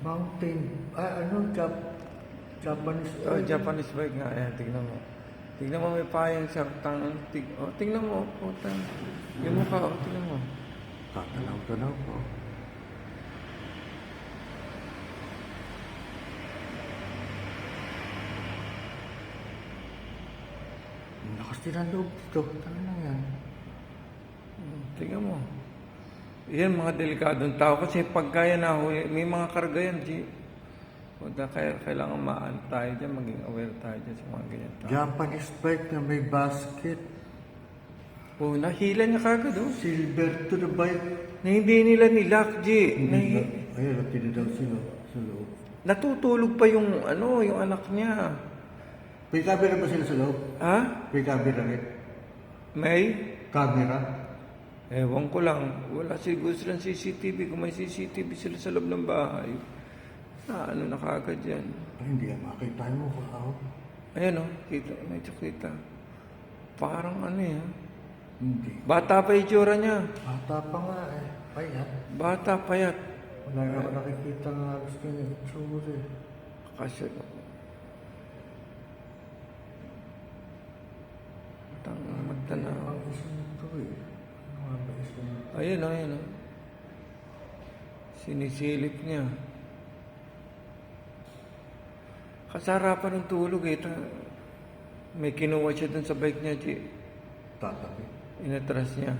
Mountain. Ah, ano? Jap Japanese. Oh, Japanese bike nga. Ayan, tignan mo. Tignan mo may payang siya. Tang, tig, oh, tignan mo. Oh, tang. Yung mukha, oh, tignan mo. Tatanaw-tanaw ko. Ang lakas din ang loob dito. Ano lang yan? Hmm, Tingnan mo. Yan mga delikadong tao kasi pagka yan nahuli, may mga karga yan, G. Punta, kaya kailangan maan tayo dyan, maging aware tayo dyan sa mga ganyan tao. Japanese bike na may basket. Oh, nahila niya kagad, oh. Silver to the bike. Na hindi nila nilock, G. Nahi, Ayun, natili daw sila sa loob. natutulog pa yung, ano, yung anak niya. May camera ba sila sa loob? Ha? May camera rin. May? Camera? Ewan ko lang. Wala siguro silang CCTV. Kung may CCTV sila sa loob ng bahay. Na ano na kagad yan. Ay, hindi yan makita mo. Wow. Ayan o, kita, medyo kita. Parang ano yan. Hindi. Bata pa itsura niya. Bata pa nga eh. Payat. Bata payat. Wala nga ako nakikita nga gusto niya itsura eh. Kasi, Tang magtanaw. Ang isang ito eh. Ano nga ba isang ito? Ayan ayan. Sinisilip niya. Kasarapan ng tulog eh. May kinuha siya dun sa bike niya, Chi. Tatabi. Inatras niya.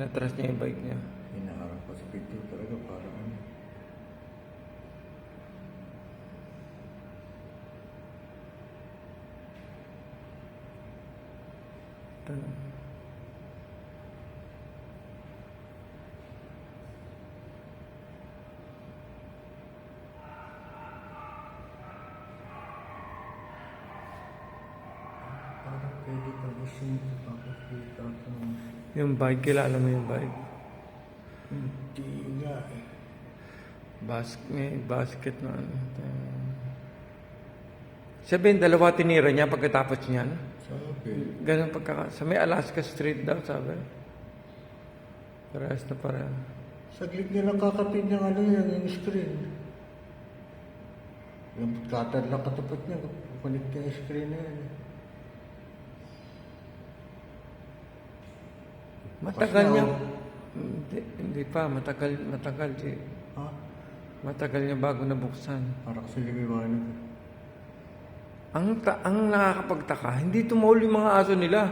Inatras niya yung bike niya. Hinaharap ko sa video talaga parang ano. Tan- Parang pwede pag isang pakikita ko ng Yung bike, kilala mo yung bike? hindi nga eh. Bas may basket na ano. Sabihin, dalawa tinira niya pagkatapos niyan. Sabi. Ganun pagkaka... Sa may Alaska Street daw, sabi. Parehas na para. Saglit niya lang kakapin yung ano yan, yung screen. Yung lang katapat niya, kukunik niya yung screen na yan. Matagal niya... Hindi, hindi pa, matagal, matagal. Di, Ha? matagal niya bago nabuksan. Parang kasi liwanag. Ang, ta- ang nakakapagtaka, hindi tumawol yung mga aso nila.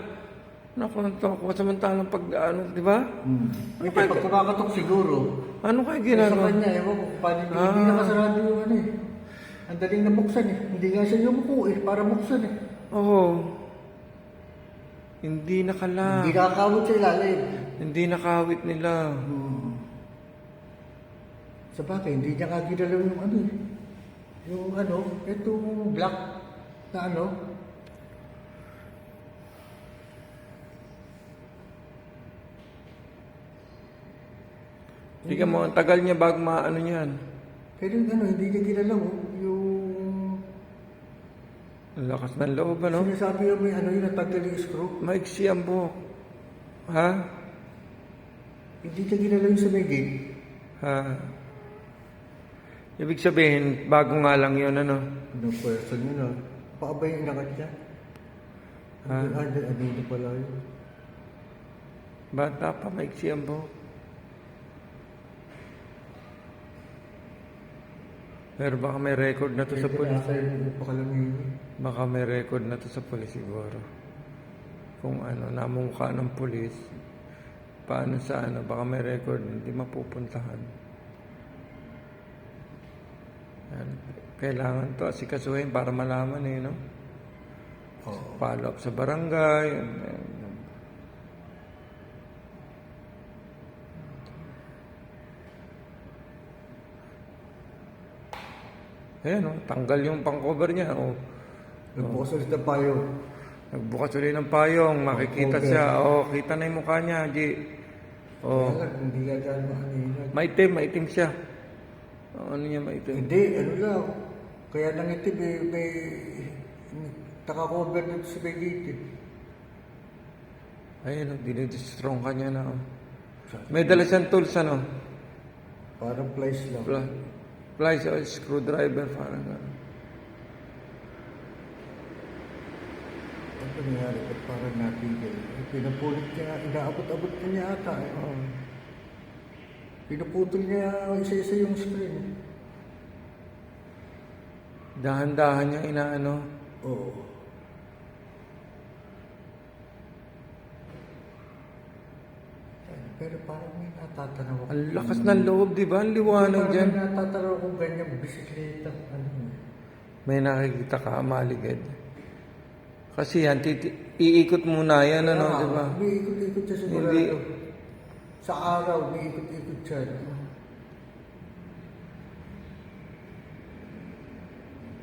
Naku, nagtako samantalang pag, ano, di ba? Hmm. Ay, kaya pag kumakatok siguro, Ano kaya sa ginagawa? kanya, ewan ko kung paano Ah. hindi nakasarado yung ano eh. Ang daling na buksan eh. Hindi nga siya yumuko eh, para buksan eh. Oo. Hindi nakala. Hindi nakakawit sa ilalim. Hindi nakawit nila. Hmm. Sa bagay, hindi niya nga ginalaw yung ano eh. Yung ano, itong black na ano. Tingnan mo, ang tagal niya bago maano niyan. Pero ano, hindi niya ginalaw yung lakas ng loob, ano? sinasabi yung may ano yung natanggal yung screw. Maiksi ang buhok. Ha? Hindi ginalaw yung sa may. Ha? Ibig sabihin, bago nga lang yun, ano? Ano pwersa niya na. Paabay yung inangat niya. Ha? Ah, ano, ano yun pala yun. Bata pa, maiksi ang buhok. Pero baka may record na to sa pulis. Baka may record na to sa pulis siguro. Kung ano, namumukha ng pulis. Paano sa ano, baka may record, hindi mapupuntahan. Yan. Kailangan to asikasuhin para malaman eh, no? Oo. Follow up sa barangay. and then, Ayan, oh, tanggal yung pang-cover niya. Oh. Nagbukas ulit ng payo. Nagbukas ulit ng payong, makikita siya. Oh, kita na yung mukha niya, G. Oh, hindi dyan makanina. maitim, maitim siya. Oh, ano niya maitim? Hindi, ano lang. Kaya nang ito may, may nakakover dito sa may gate. eh. Ayun, oh, dinidistrong ka niya na. Oh. May dala siyang tools, ano? Parang plies lang. Pla- plies o screwdriver, parang gano'n. Ano nangyari? Ba't parang natigil? Eh, Pinapulot niya, inaabot-abot niya niya ata. Eh. Oo. Pinuputol niya isa-isa yung screen. Dahan-dahan niya inaano. Oo. Pero parang may natatanaw ako. Ang lakas ng loob, di ba? Ang liwanag Parang dyan. may natatanaw akong ganyang bisikleta. Ano. May nakikita ka, maligid. Kasi yan, titi- iikot muna yan, ano, Ah, di ba? May ikot-ikot siya sigurado. Hindi. Sa araw, may ikot-ikot siya.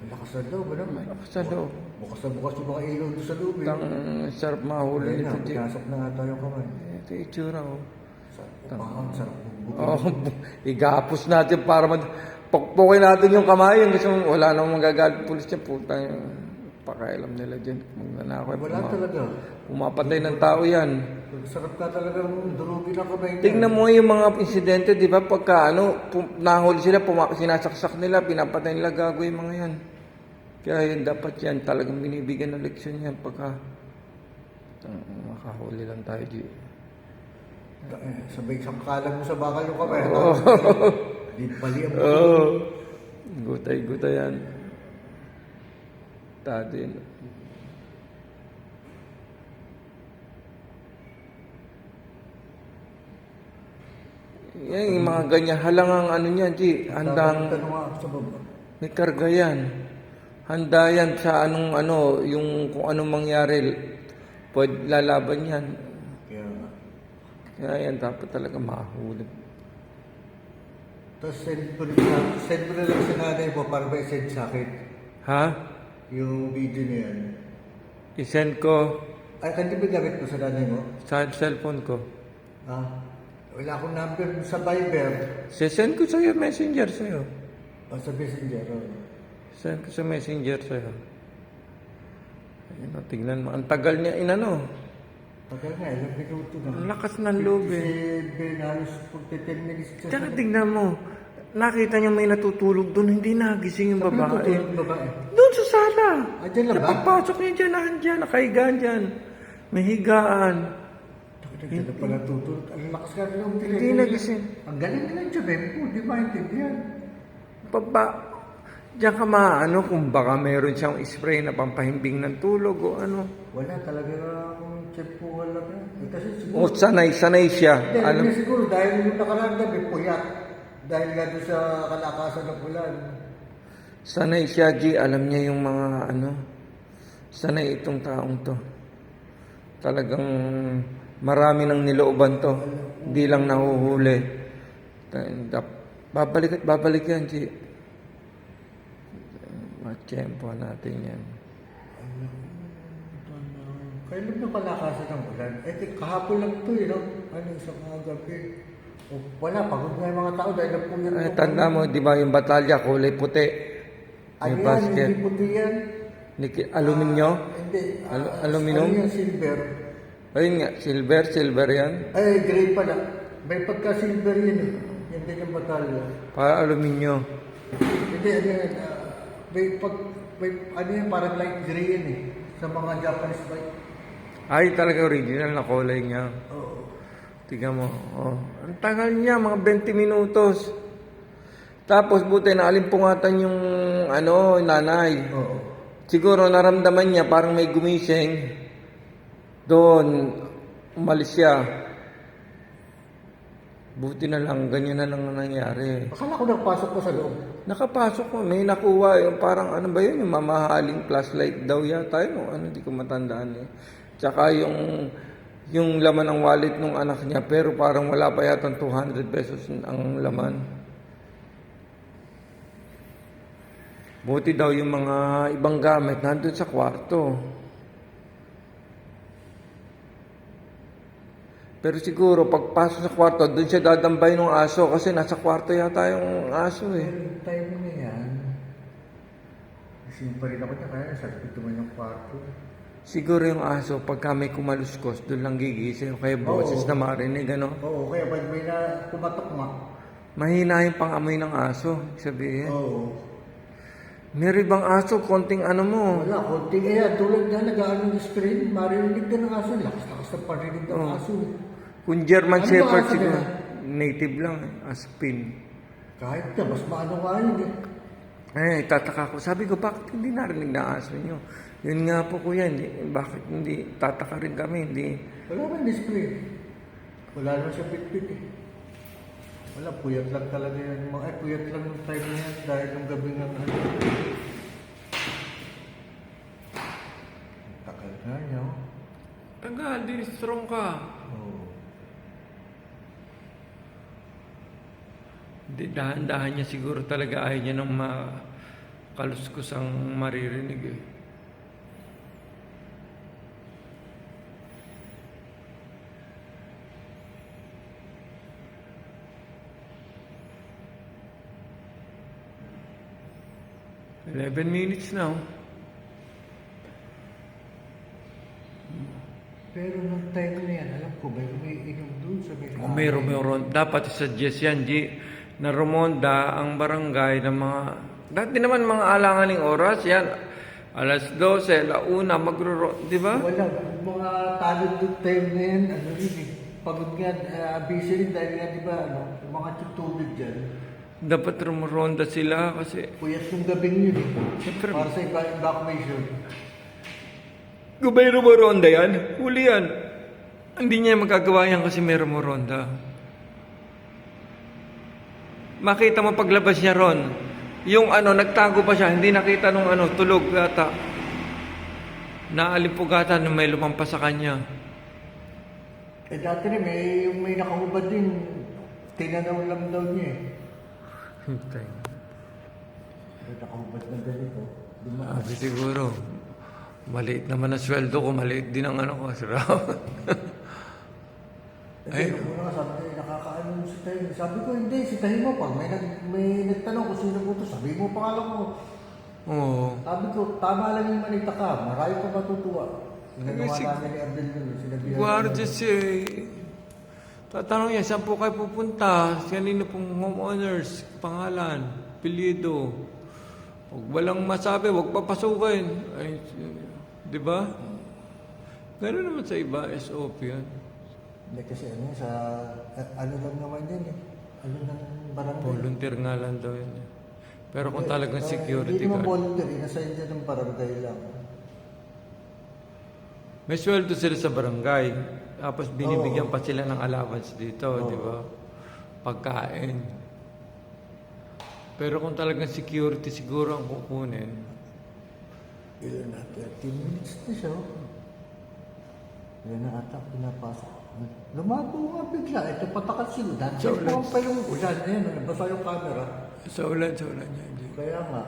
Lakas na loob, ano? Lakas ng loob. Bukas na bukas yung mga ilaw doon sa loob. eh. Tang sarap mahuli nito, na, pinasok na nga tayo kamay. Ito yung itsura, oh. Upahan, sarap. Oh, igapos natin para mag... Pukpukin natin yung kamay. Yung gusto mong, wala namang magagalit pulis niya. Puta yung pakailam nila dyan. Magnanakaw. Wala Puma- talaga. Pumapatay ng tao yan. Sarap ka talaga durugin ang kamay niya. Tingnan mo yung mga insidente, di ba? Pagka ano, pum- nahuli sila, puma- sinasaksak nila, pinapatay nila gago yung mga yan. Kaya yun, dapat yan, talagang binibigyan ng leksyon yan pagka makahuli lang tayo, G. Sabay isang kalang mo sa bakal yung kamay. Oo. Di pali ang Oo. Oh, gutay-gutay yan. Tadin. Yan, yung mga ganyan. Halangang ano niyan, G. Handang... May karga yan. Handa yan sa anong ano, yung kung anong mangyari, pwede lalaban yan. Kaya yan dapat talaga mahuli. Tapos send mo, na, send mo na lang sa nanay mo para may send sa akin. Ha? Yung video na yan. I-send ko Ay, kanti ba gamit mo sa nanay mo? sa cellphone ko. Ah, wala akong number sa Viber. Send ko sa'yo, messenger sa'yo. O sa Messenger. Oh. Send ko sa messenger sa'yo. Ayun, o, tignan mo. Ang tagal niya inano. Tagal nga, ilang minuto na. Ang lakas ng loob eh. Si Ben, halos 10 minutes siya. Tsaka tignan mo. Nakita niya may natutulog doon, hindi nagising yung babae. natutulog yung babae. Doon sa sala. Ah, dyan lang ba? Pagpasok niya dyan, nandiyan, nakahigaan dyan. May higaan. Hindi na pala tutulog. Ang lakas ka ng Hindi nagising. Ang galing lang siya, Ben. Oh, di maintindihan. Pagba, diyan ka maano kung baka meron siyang spray na pampahimbing ng tulog o ano. Wala talaga ang check po wala ka. Eh, kasi O siguro. sanay, sanay siya. Hindi, Alam, hindi siguro dahil yung nakaraan gabi, puyat. Dahil nga doon sa kalakasan ng ulan. sanay siya, G. Alam niya yung mga ano. Sanay itong taong to. Talagang marami ng nilooban to. Hindi lang nahuhuli. Babalik at babalik yan, G. Matsyempo natin yan. Kailan na kalakasan ng ulan? Eh, di- kahapon lang to eh, no? Ano, isang mga gabi. O, wala, pagod na yung mga tao dahil nagpuyat. Ay, tanda mo, di ba yung batalya, kulay puti. Ano yan, basket. hindi puti yan. Niki- aluminyo? Hindi. Al- ah, aluminum? Ano yan, silver? Ayun nga, silver, silver yan. Ay, gray pala. May pagka-silver yun eh. Yan din yung batalya. Para aluminyo. Hindi, ano yan. ah, may pag, may, ano yan, parang light gray yan eh. Sa mga Japanese bike. Ay, talaga original na kulay niya. Oo. Tingnan mo. Oh. Ang tagal niya, mga 20 minutos. Tapos buti naalimpungatan yung ano, nanay. Oo. Siguro naramdaman niya parang may gumising. Doon, umalis siya. Buti na lang, ganyan na lang ang nangyari. Akala ko nagpasok ko sa loob. Nakapasok ko, may nakuha yung parang ano ba yun, yung mamahaling flashlight daw yata yun, ano, di ko matandaan eh. Tsaka yung, yung laman ng wallet ng anak niya, pero parang wala pa yata 200 pesos ang laman. Buti daw yung mga ibang gamit nandun sa kwarto. Pero siguro, pagpasok sa kwarto, doon siya dadambay ng aso kasi nasa kwarto yata yung aso eh. Time na yan, Gising pa rin ako niya, kaya sa likod naman yung kwarto. Siguro yung aso, pagka may kumaluskos, doon lang gigising. Kaya boses Oo. na marinig, ano? Oo, kaya pag may na pumatok nga, Mahina yung pang-amoy ng aso. ibig Sabihin. Oo. Meron bang aso, konting ano mo. Wala, konti kaya tulad na nag-ano ng screen, maririnig ka ng aso, lakas-lakas ng parinig ng Oo. aso. Kung German Ano ba Shepherd aso siguro. Native lang, eh, aspin. Kahit na, mas maano nga yun eh. Eh, tataka ko. Sabi ko, bakit hindi narinig na aso nyo? Yun nga po kuya, hindi, bakit hindi, tataka rin kami, hindi. Wala man display. Wala naman siya bitbit eh. Wala, puyat lang talaga yan. Mga, ay, puyat lang yung time na yan dahil yung gabi ng ano. Takal na niya. oh. Tagal, di strong ka. Oo. Hindi, dahan-dahan niya siguro talaga ayaw niya ng makaluskus ang maririnig eh. Eleven minutes now. Pero nung time na yan, alam ko, may umiinom doon sa may O may rumoron. Dapat suggest yan, G, na rumonda ang barangay ng mga... Dati naman mga alanganing oras, yan. Alas 12, launa, magro di ba? Wala, mga talod doon time na yan, ano rin eh. Pagod nga, uh, busy rin dahil nga, di ba, ano, yung mga tubig dyan. Dapat rumoronda sila kasi... Puyat yung gabing yun eh. Siyempre. Para sa iba- evacuation. Kung may rumoronda yan, huli yan. Hindi niya magagawa yan kasi may rumoronda. Makita mo paglabas niya ron, yung ano, nagtago pa siya, hindi nakita nung ano, tulog yata. Naalipugatan may lumampas sa kanya. Eh dati rin, may, yung may nakahubad din, tinanaw lang daw niya eh. May nakahubad na ganito. Sabi siguro, maliit naman ang sweldo ko, maliit din ang ano ko, sarap. Ay, una nga sabi ko, eh, nakakaano mo si Tayo. Sabi ko, hindi, si Tayo mo. Pag may, nag, may nagtanong kung sino po ito, sabi mo pangalan mo. Oo. Sabi ko, tama lang yung manita ka. Marami ka matutuwa. Ginagawa si- namin ni Abdel eh, Sinabihan Guardia siya eh. Tatanong niya, saan po kayo pupunta? Kanino pong homeowners? Pangalan? Pilido? Huwag walang masabi, huwag papasukin. Ay, di ba? Gano'n naman sa iba, SOP yan. Hindi kasi ano, sa, eh, ano lang naman yan eh. Ano ng barangay. Volunteer nga lang daw yan. eh. Pero kung talagang Eh, security Hindi naman guard. volunteer, inassign dyan ng barangay lang. May sweldo sila sa barangay. Tapos binibigyan pa sila ng allowance dito, di ba? Pagkain. Pero kung talagang security siguro ang kukunin, Ilan na, 13 minutes na siya. oh. Yan na ata, pinapasok. Lumabo nga bigla. Ito patakas yun. Dahil Sa sa ulan. pa yung ulan. Ayan, nabasa yung camera. sa ulan, sa ulan niya, hindi. Kaya nga,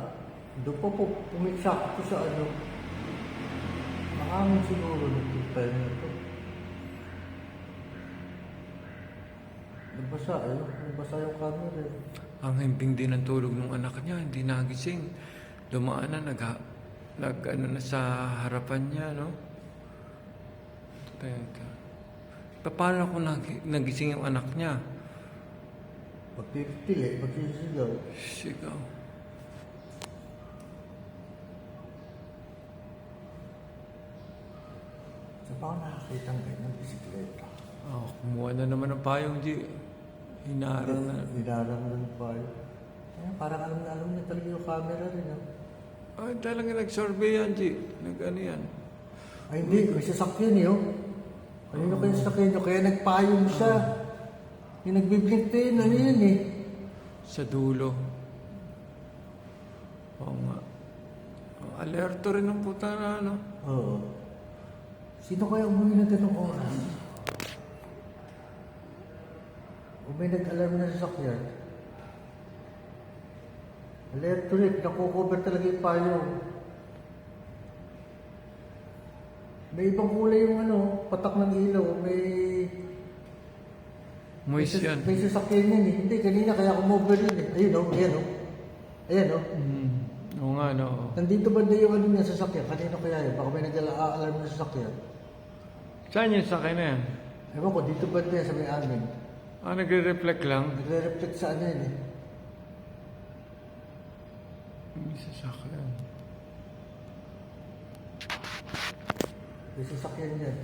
doon pa po pumiksak ko sa ano. Mahangin siguro nito tayo na ito. Nabasa, ayun. Nabasa yung camera. Ang himbing din ang tulog ng anak niya, hindi nagising. Dumaan na, nag, nag ano na sa harapan niya, no? Teka. Pa- Paano kung nag, nagising yung anak niya? Pagpipili, pagpipiligaw. Sigaw. Sa pa ako nakakita ng ganyan bisikleta. Oh, kumuha na naman ng payong, G. Hinarang na. Nilalang lang pa yun. Kaya parang alam na alam niya talaga yung camera rin. ah. Ay, talaga nag-survey yan, G. Nag-ano yan. Ay hindi, may sasakyan eh. Oh. Kanino kayo sasakyan nyo? Kaya nagpayong siya. Yung nagbiblink na yun, ano yun eh. Sa dulo. Oo nga. Oh, Alerto rin ng puta na, ano? Oo. Sino kaya umuwi na ganong oras? O may nag-alarm na sasakyan? Alert ulit, nakukover talaga yung payong. May ibang kulay yung ano, patak ng ilaw, may... Moist may, yan. May sasakyan yan eh. Hindi, kanina kaya kumover yun eh. Ayun o, ayan o. Ayan o. Mm. Oo nga, no. Nandito banda yung ano niya sasakyan. Kanina kaya yun. Baka may nag-alarm na sasakyan. Saan yung sakay na yan? Ewan ko, dito yan sa may amin. Ah, nagre-reflect lang. Nagre-reflect sa ano yun eh. Hindi sasakyan. May sasakyan yan.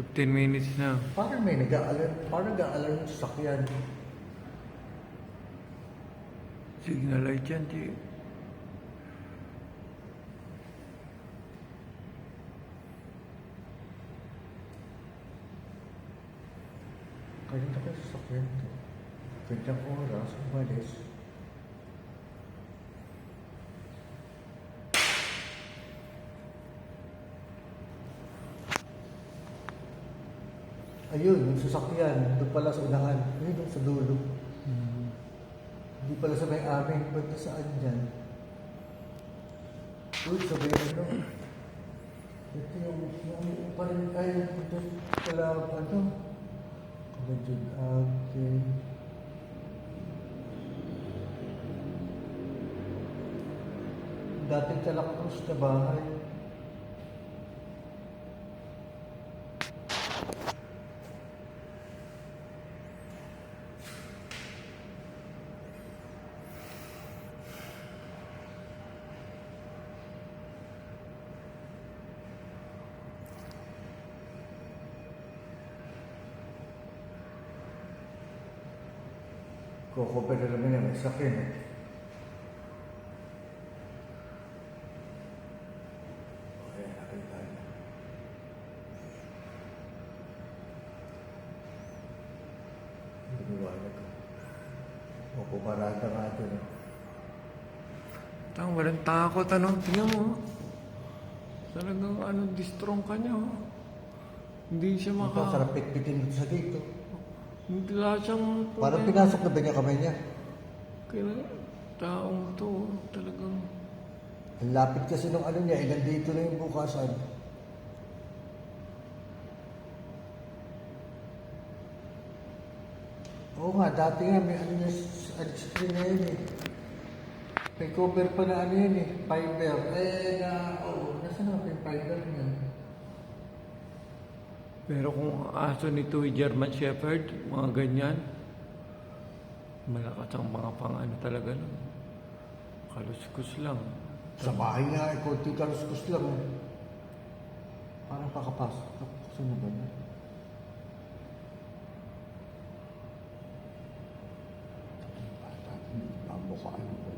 Fifteen minutes na. Parang may nag-aalarm, parang nag-aalarm yung sasakyan. Signal light yan, G. Kanina ka sasakyan to. Gandang oras, umalis. Ayun, yung sasakyan, doon pala sa unahan. Ayun, doon sa dulo. Hindi pala sa may amin, ba't saan dyan? Uy, sabi ano? Ito yung, yung, yung parang, ay, ito pala, ano? Medyo, okay. Dating Calacruz na bahay. Kukupa na naman yan, may sakin eh. Okay, nakita niya. Liwanag ko. O pumarada nga dun. eh. Tang, walang takot, ano? Tingnan mo. oh. Talagang, ano, distrong ka niya, oh. Hindi siya Ang maka... sarap pitpitin dito sa dito. Hindi wala siyang... Parang pinasok na ba niya kamay niya? Kaya, taong to, oh, talagang... Ang lapit kasi nung ano niya, eh, nandito na yung bukasan. Oo nga, dati nga may ano niya, ano, screen na yun eh. May cover pa na ano yun eh, fiber. Eh, na, oo, nasa na yung fiber niya? Pero kung aso nito ay German Shepherd, mga ganyan, malakas ang mga pang ano talaga nun. Kaluskus lang. Sa bahay nga, eh, konti kaluskus lang. eh. Parang kakapasok. Sino ba niya? Pamukhaan mo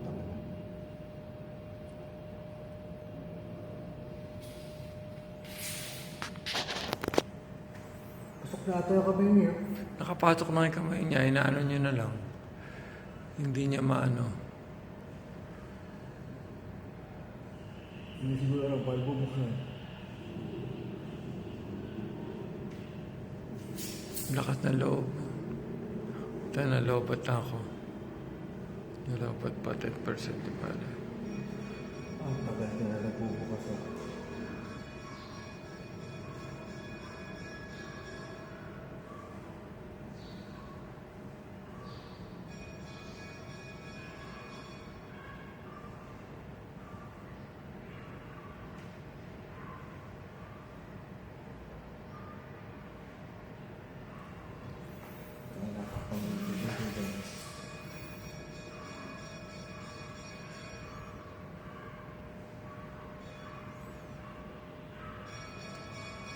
na yung kami niya. Nakapasok na yung kamay niya, inaano niya na lang. Hindi niya maano. Hindi siguro lang pala bubuksan. Lakas na loob. Ito na lobat na ako. Nalobat pa 10% di pala. Ang tagal na nagbubukas ah.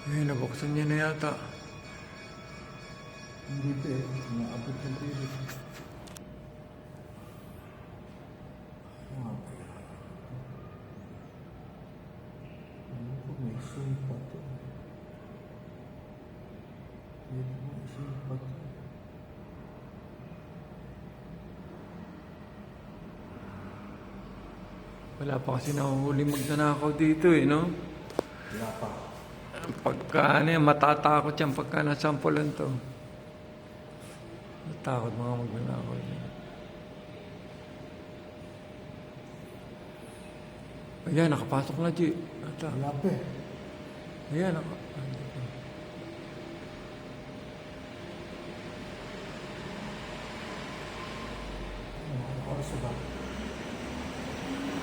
Eh, nabuksan niya na yata. Hindi pa eh. Naabot ng pilit. Ah. Ano ko may sumpa to? Hindi ko may sumpa to. Wala pa kasi nahuhuli magnanakaw dito eh, no? Wala pa. Pagka ano yan, matatakot yan pagka nasampulan to. Matakot mga magnanakaw dyan. Ayan, nakapasok na, G. Ata. Wala pa eh. Ayan, naka... Oras na ba?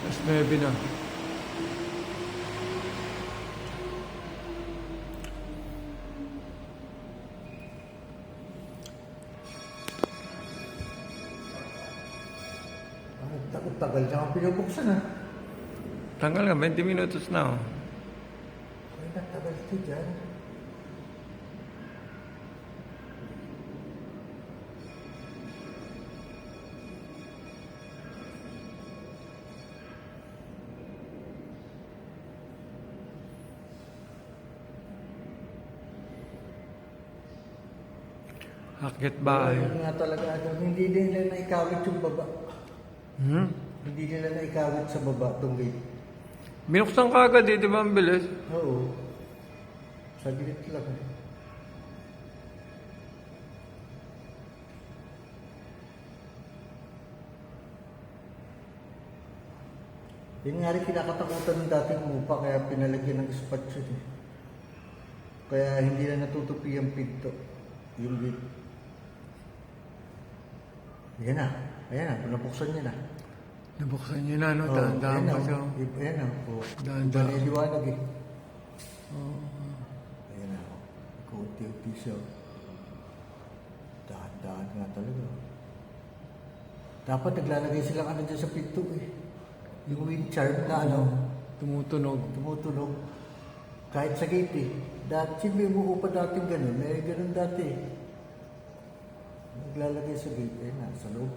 Mas 9 na. Pinabuksan ah. Tanggal nga, 20 minutos na oh. Ay, natagal ito dyan. Akit bahay. Ayun nga talaga, ano, hindi nila naikawit yung baba. Hmm? Hindi nila naikawit sa baba itong gate. Binuksan ka agad eh, di ba ang bilis? Oo. Saglit lang. Yun nga rin kinakatakutan ng dating upa kaya pinalagyan ng spot yun eh. Kaya hindi na natutupi ang pinto. Yung gate. Ayan na. Ayan na. Napuksan niya na. Nabuksan niyo na, no? Oo, Dahan-dahan pa na, siya. oh. Ayan na. Oh. Dahan-dahan. Iba na yung liwanag eh. Ayan na. oh. Kunti-unti siya. oh. Dahan-dahan nga talaga. oh. Dapat naglalagay silang ano dyan sa pinto eh. Yung wind charm na ano, Tumutunog. tumutunog. Kahit sa gate eh. Dati may umuupa dating ganun. May ganun dati eh. Naglalagay sa gate eh na, sa loob.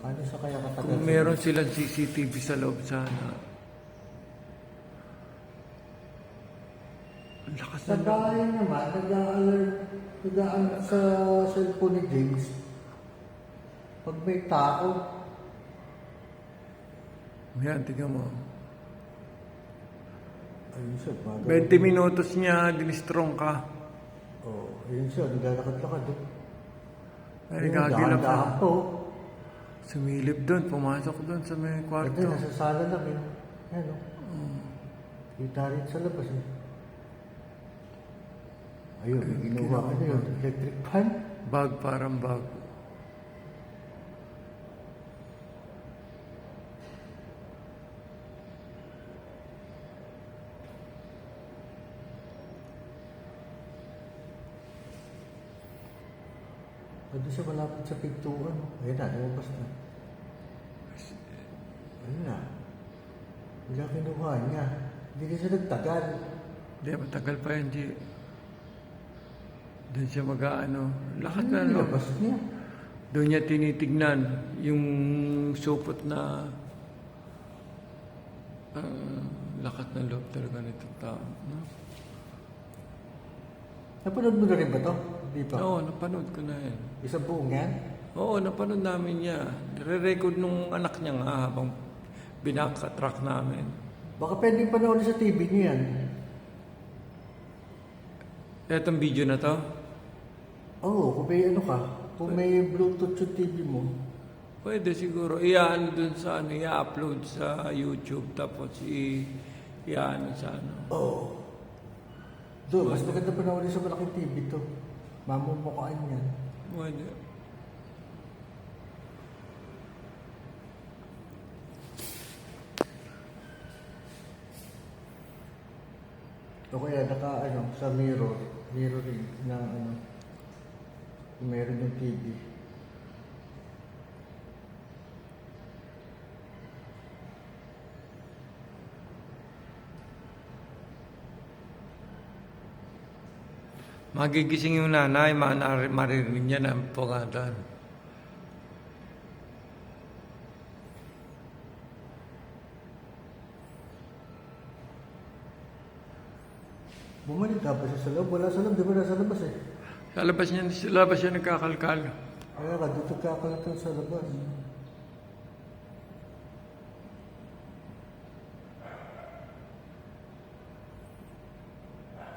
Ano sa kaya katagal? Kung meron silang CCTV sa loob sana. Ang lakas Sa na bahay naman, nag-a-alert, nag sa cellphone ni James. Pag may tao, Yan, tingnan mo. ayun siya, bago. 20 minutos niya, dinistrong ka. Oo, oh, ayun siya, naglalakad-lakad. eh. Ay, Ayun, gagila dahan-dahan po. Sumilip doon, pumasok doon sa may Ito, kwarto. nasa sala lang eh. Ayan o. Kita rin sa labas eh. Ayun, ginawa ka na yun. Electric fan. Bag, parang bag. Pwede siya malapit sa pintuan. Ayun na, lumabas na. Ayun na. Wala kinuha niya. Hindi na siya nagtagal. Hindi, matagal pa yun, G. Doon siya mag-ano. Lakas na, Ano no? nilabas niya? Doon niya tinitignan yung supot na ah, lakas ng loob talaga nito tao. No? Napanood mo na rin ba to? Pa. Oo, napanood ko na yan. Isang buong yan? Oo, napanood namin niya. Nire-record nung anak niya nga habang binakatrack namin. Baka pwedeng panoorin sa TV niyo yan. Etong video na to, Oo, kung may ano ka, kung may Bluetooth yung TV mo, pwede siguro. Iyaano dun sa ano, i-upload sa YouTube tapos i iyaano sa ano. oo. Doon, mas maganda panoorin sa malaking TV to. Mamumukaan yan. Pwede. O kaya naka ano, sa mirror, mirroring na ano, meron yung TV. Magigising yung nanay, ma- maririnig niya ng pungatan. Bumalik ka pa siya sa loob. Wala sa loob, di ba nasa labas eh. Sa labas niya, sa labas siya nagkakalkal. Kaya ka, dito ka kalatan sa labas.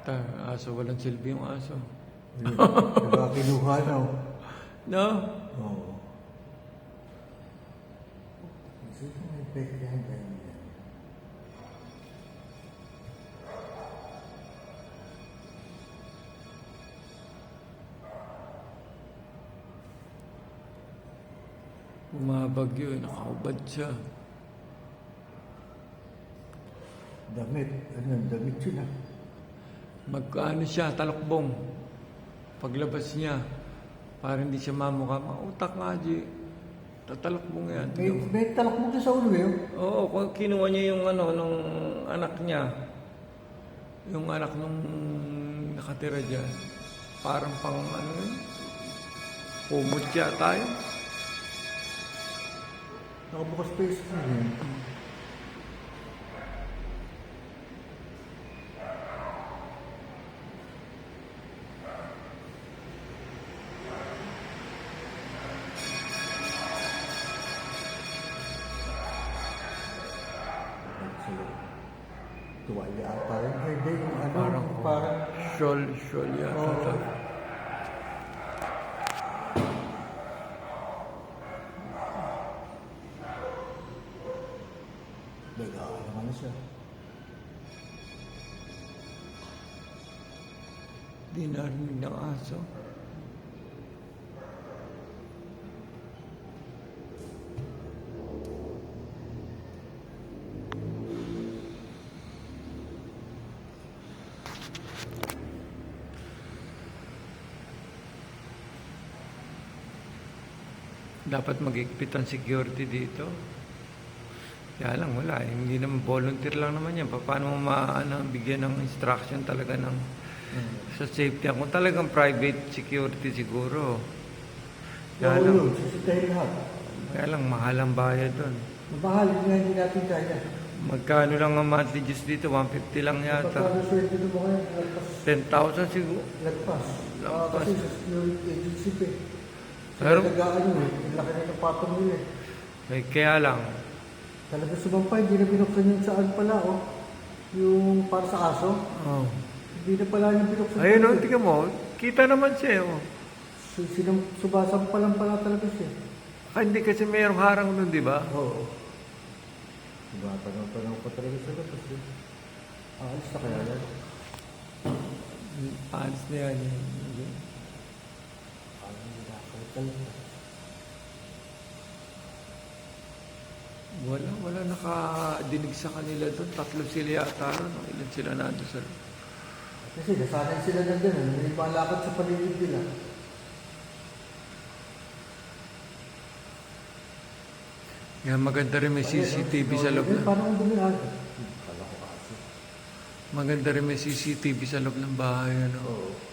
Ta, aso, walang silbi yung aso. Diba, kinuha na. oh. No? Oo. Sige, may peke yan, ganyan yan. Bumabagyo, nakaubad siya. Damit. Ano damit yun ah. Magkaano siya, talokbong. Paglabas niya, para hindi siya mamukha. Mga utak nga, G. Tatalakbong yan. May, may talak mo doon sa ulo eh. Oo, kung kinuha niya yung ano, nung anak niya. Yung anak nung nakatira dyan. Parang pang ano yun. Pumot yata yun. Nakabukas pa yung Hindi, yung ano, Parang, parang Shawl, shawl yata. Oo. Bigla naman na siya. Ng aso. Dapat mag-ikpit ang security dito. Kaya lang wala, eh. hindi naman volunteer lang naman yan. Pa- Paano mo maano, bigyan ng instruction talaga ng sa safety. Kung talagang private security siguro. Kaya Oo lang, yun, sisitahin lahat. kaya lang mahal ang bayad doon. Mahal, nga hindi natin kaya. Magkano lang ang monthly dues dito? 150 lang yata. Pagkano swerte mo ngayon, lagpas. 10,000 siguro. Lagpas. Lagpas. kasi sa security agency pa eh. Pero- nag-ano eh, ang laki na ng patong nila eh. Eh, kaya lang, Talaga sumampa, hindi na binuksan yung saan pala, oh. Yung para sa aso. oh. Hindi na pala yung binuksan. ayun o, talaga. tingnan mo, kita naman siya. Oh. Su- Sinam, subasampa lang pala talaga siya. Ah, hindi kasi mayroong harang nun, di ba? Oo. Diba, tanong-tanong pa talaga sa labas eh. Aalis na kaya yan. Pants na yan. Wala, wala nakadinig sa kanila doon. Tatlo sila yata ron. Ilan sila nandun sa... Kasi nasanay sila na din, eh. may malakad sa paligid nila. Yan, maganda rin may CCTV sa loob. Na, ah. Kala ko kasi. maganda rin may CCTV sa loob ng bahay. Ano. Oo.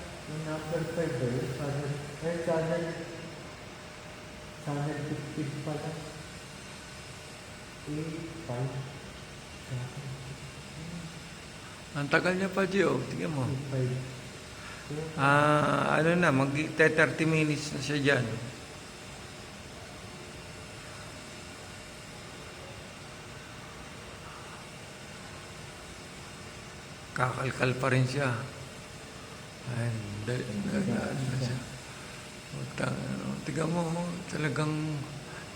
Yung number 5 ba yun? Channel, eh, channel, channel 15 pala. 8, 5, channel Ang tagal niya pa, Gio. Tingnan mo. 5. Ah, ano na, mag 30 minutes na siya dyan. Kakalkal pa rin siya. Ay, siya. Utang, ano, tiga mo, oh, talagang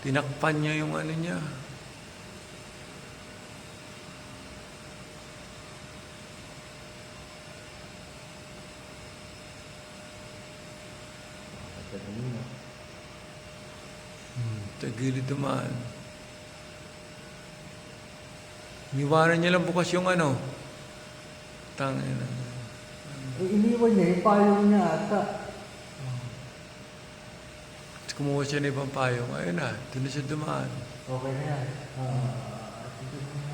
tinakpan niya yung ano niya. Hmm, sa gilid dumaan. Iniwanan niya lang bukas yung ano. Tangin na. Eh, iniwan niya, yung payong niya ata. Tapos kumuha siya ng ibang payong. Ayun na, doon na siya dumaan. Okay na yan. Na